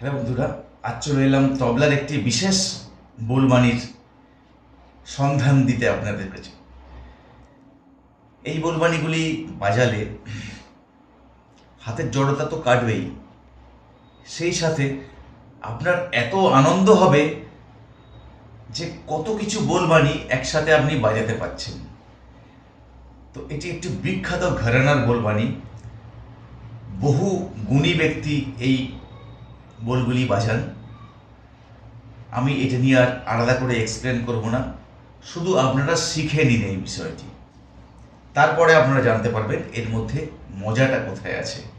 Hello বন্ধুরা, আজ চলে এলাম তবলার একটি বিশেষ বোলবাণীর সন্ধান দিতে আপনাদের কাছে। এই বোলবাণীগুলি বাজালে হাতের জড়তা তো কাটবেই। সেই সাথে আপনার এত আনন্দ হবে যে কত কিছু বোলবাণী একসাথে আপনি বাজাতে পাচ্ছেন। তো এটি একটি বিখ্যাত ঘরানার বোলবাণী বহু গুণী ব্যক্তি এই বোলগুলি বাজান। আমি এটা নিয়ে আর আলাদা করে এক্সপ্লেন করব না। শুধু আপনারা শিখে নিন এই বিষয়টি। তারপরে আপনারা জানতে পারবেন এর মধ্যে মজাটা কোথায় আছে।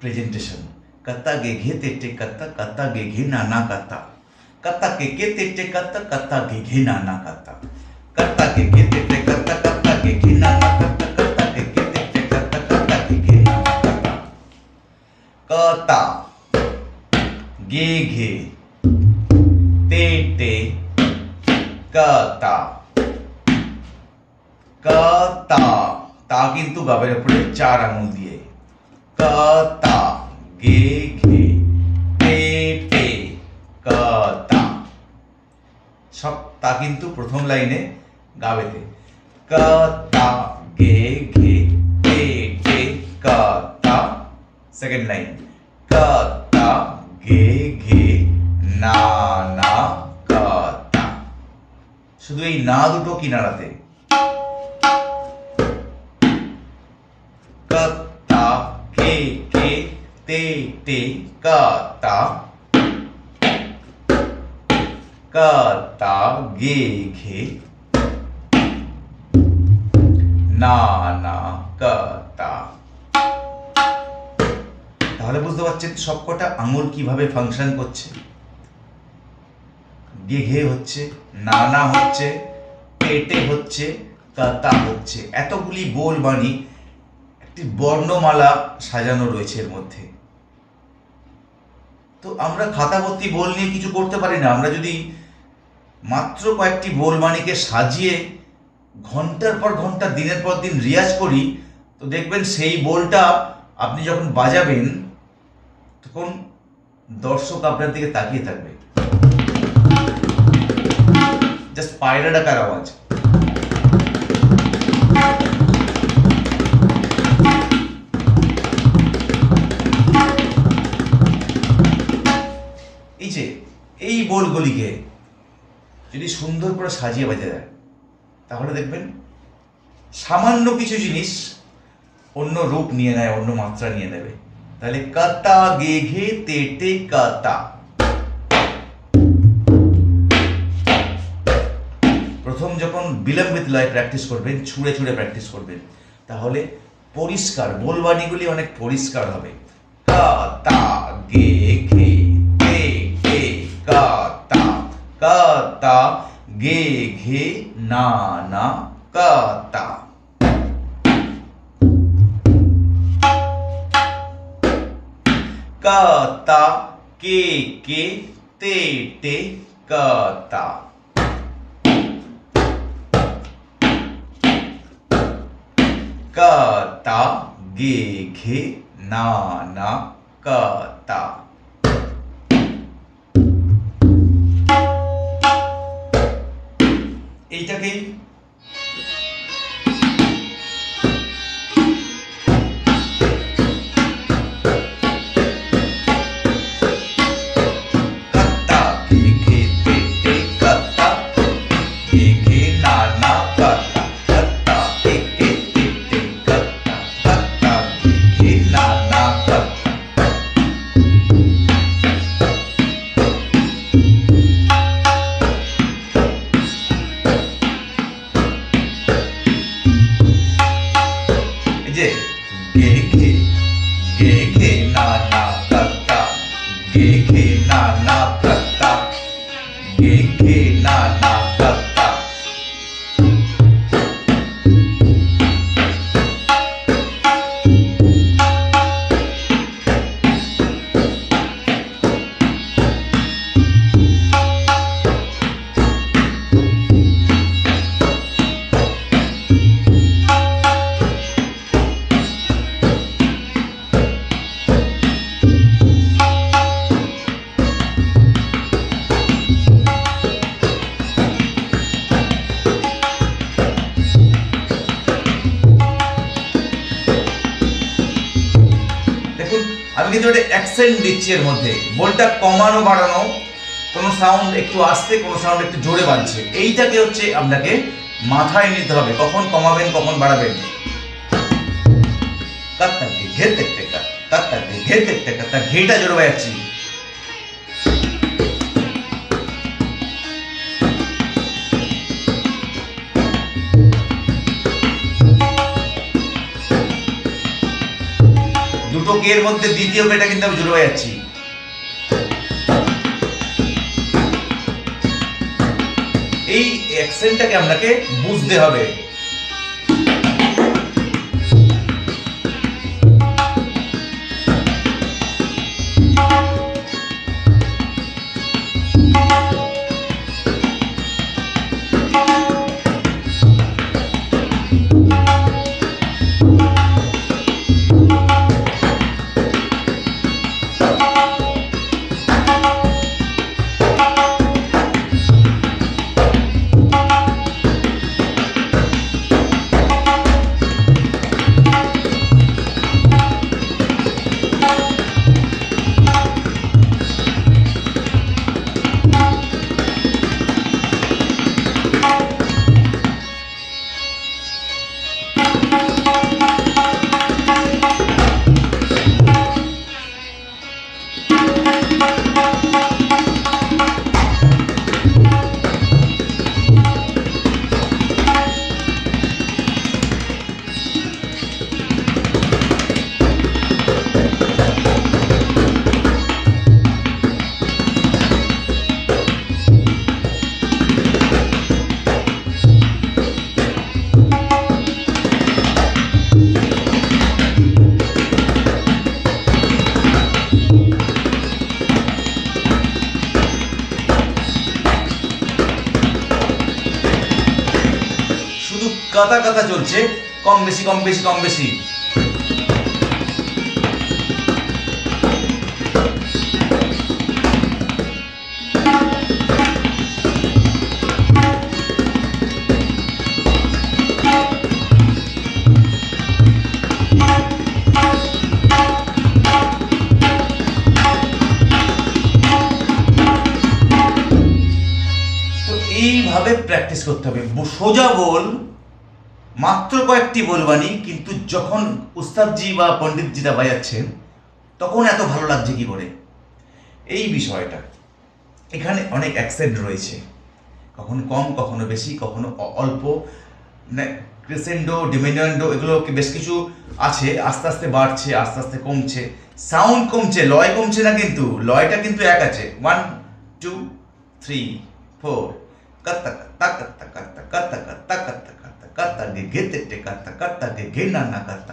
প্রেজেন্টেশন কত্তা গে ঘে তেটে কত্তা কত্তা গে ঘে নানা কত্তা কত্তা কে কে তেটে কত্তা কত্তা গে ঘে নানা কত্তা কত্তা কে কে তেটে কত্তা কত্তা গে ঘে নানা কত্তা কত্তা কে কে তেটে কত্তা কত্তা গে ঘে নানা কত্তা কত্তা গে ঘে তেটে কত্তা কতা তা কিন্তু গাবের উপরে চার আঙুল দিয়ে কতা গে ঘে টে টে কতা। সব তা কিন্তু প্রথম লাইনে গাবেতে। কতা গে ঘে টে কতা। Second line. কতা গে ঘে না না, কতা। শুধু এই না দুটো কিনারাতে। তে তে কত্তা কত্তা গে ঘে না না কত্তা তাহলে বুঝতে পারছেন সবকটা আঙুল কীভাবে ফাংশন করছে? গেঘে হচ্ছে, নানা হচ্ছে, পেটে হচ্ছে কাতা হচ্ছে। এতগুলি বোল বাণী, একটি বর্ণমালা সাজানো রয়েছে এর মধ্যে। তো আমরা খাতা ভর্তি বোল নিয়ে কিছু করতে পারি না। আমরা যদি মাত্র কয়েকটি বোলবাণীকে সাজিয়ে ঘণ্টার পর ঘণ্টা, দিনের পর দিন রিয়াজ করি, তো দেখবেন সেই বোলটা আপনি যখন বাজাবেন, তখন দর্শক আপনার দিকে তাকিয়ে থাকবে। জাস্ট পায়রা ডাকার আওয়াজ? এই বোলগুলিকে যদি সুন্দর করে সাজিয়ে বাজে দেয়, তাহলে দেখবেন সামান্য কিছু জিনিস অন্য রূপ নিয়ে নেয়, অন্য মাত্রা নিয়ে নেবে। তাহলে কাতা গে ঘে তেটে কাতা। প্রথম যখন বিলম্বিত লয় প্র্যাকটিস করবেন, ছুঁড়ে ছুঁড়ে প্র্যাকটিস করবেন, তাহলে পরিষ্কার বোলবাণীগুলি অনেক পরিষ্কার হবে। কাতা ঘে না না কাতা কাতা কে কে তে টে কাতা কাতা গে ঘে না না অ্যাকসেন্ট দিচ্ছি এর মধ্যে। বোলটা কমানো, বাড়ানো, কোনো সাউন্ড একটু আসতে কোনো সাউন্ড একটু জোরে বাজছে। এইটাকে হচ্ছে আপনাকে মাথায় নিতে হবে। কখন কমাবেন, কখন বাড়াবেন। কাত্তাকে ঘেরতে টেকা কাত্তাকে ঘেরতে টেকা তার ঘেটা জোরে বাজাচ্ছি। এর মধ্যে দ্বিতীয় মেয়েটা কিন্তু আমি জুড়ে যাচ্ছি এই অ্যাকসেন্টটাকে আপনাকে বুঝতে হবে। কাতা কাতা চলছে। কম বেশি কম বেশি কম বেশি। এইভাবে প্র্যাকটিস করতে হবে। সোজা বল মাত্র কয়েকটি বলবানি কিন্তু যখন উস্তাদজি বা পণ্ডিতজিরা বাজাচ্ছেন, তখন এত ভালো লাগছে কি করে? এই বিষয়টা। এখানে অনেক অ্যাক্সেন্ট রয়েছে। কখনো কম, কখনো বেশি, কখনো অল্প। মানে ক্রেসেন্ডো ডিমিনান্ডো এগুলো বেশ কিছু আছে। আস্তে আস্তে বাড়ছে, আস্তে আস্তে কমছে। সাউন্ড কমছে, লয় কমছে না কিন্তু। লয়টা কিন্তু এক আছে। ওয়ান টু থ্রি ফোর কাত্তা কাত্তা কাত্তা কাত্তা কাত্তা কাত্তা কাত্তা। কাত্তা কাত্তা গে গেতে টে কাত্তা কাত্তা গে গে না না কাত্তা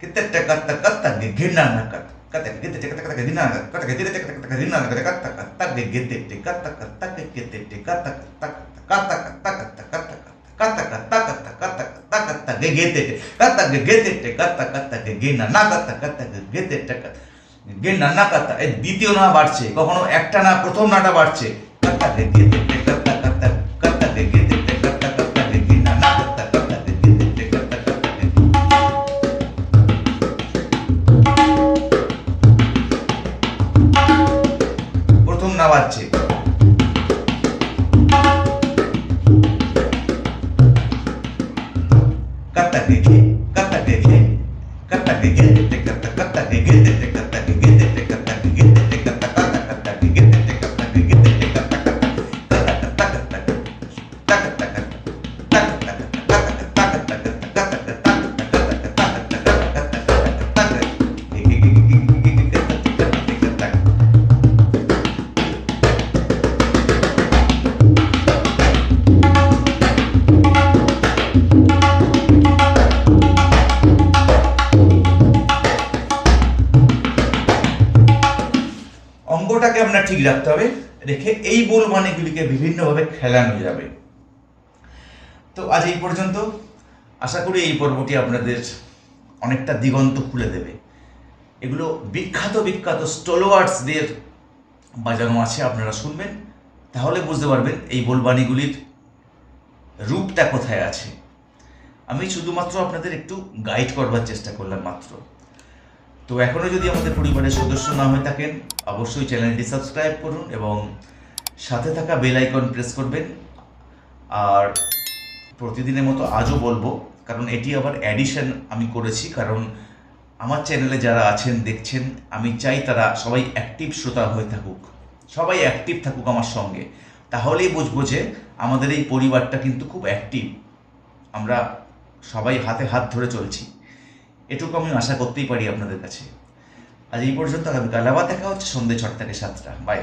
কিতে টে কাত্তা কাত্তা গে গে না না কাত্তা কাত্তা গেতে টে কাত্তা কাত্তা গে না না কাত্তা গে গেতে টে কাত্তা কাত্তা গে না না কাত্তা কাত্তা গে গেতে টে কাত্তা কাত্তা গে গেতে টে কাত্তা কাত্তা কাত্তা কাত্তা কাত্তা কাত্তা কাত্তা কাত্তা কাত্তা কাত্তা কাত্তা কাত্তা গে গেতে টে কাত্তা গে গেতে টে কাত্তা কাত্তা গে গে না না কাত্তা কাত্তা গে গেতে টে কাত্তা গে না না কাত্তা এই দ্বিতীয় না বাড়ছে কখনো একটা না প্রথম নাটা বাড়ছে কাত্তা গে ঠিক রাখতে হবে, রেখে এই বোল মানেগুলিকে বিভিন্নভাবে খেলানো যাবে। তো আজ এই পর্যন্ত। আশা করি এই পর্বটি আপনাদের অনেকটা দিগন্ত খুলে দেবে। এগুলো বিখ্যাত বিখ্যাত স্টোলোয়ার্সদের বাজানো আছে, আপনারা শুনবেন। তাহলে বুঝতে পারবেন এই বোলবাণীগুলির রূপটা কোথায় আছে। আমি শুধুমাত্র আপনাদের একটু গাইড করবার চেষ্টা করলাম মাত্র। তো এখনও যদি আমাদের পরিবারের সদস্য না হয়ে থাকেন, অবশ্যই চ্যানেলটি সাবস্ক্রাইব করুন এবং সাথে থাকা বেল আইকন প্রেস করবেন। আর প্রতিদিনের মতো আজও বলব, কারণ এটি আবার অ্যাডিশন আমি করেছি, কারণ আমার চ্যানেলে যারা আছেন, দেখছেন, আমি চাই তারা সবাই অ্যাক্টিভ শ্রোতা হয়ে থাকুক। সবাই অ্যাক্টিভ থাকুক আমার সঙ্গে। তাহলেই বুঝব যে আমাদের এই পরিবারটা কিন্তু খুব অ্যাক্টিভ আমরা সবাই হাতে হাত ধরে চলছি। এটুকু আমি আশা করতেই পারি আপনাদের কাছে। আজ এই পর্যন্ত আগামীকাল আবার দেখা হচ্ছে সন্ধ্যে ছটা থেকে সাতটা। বাই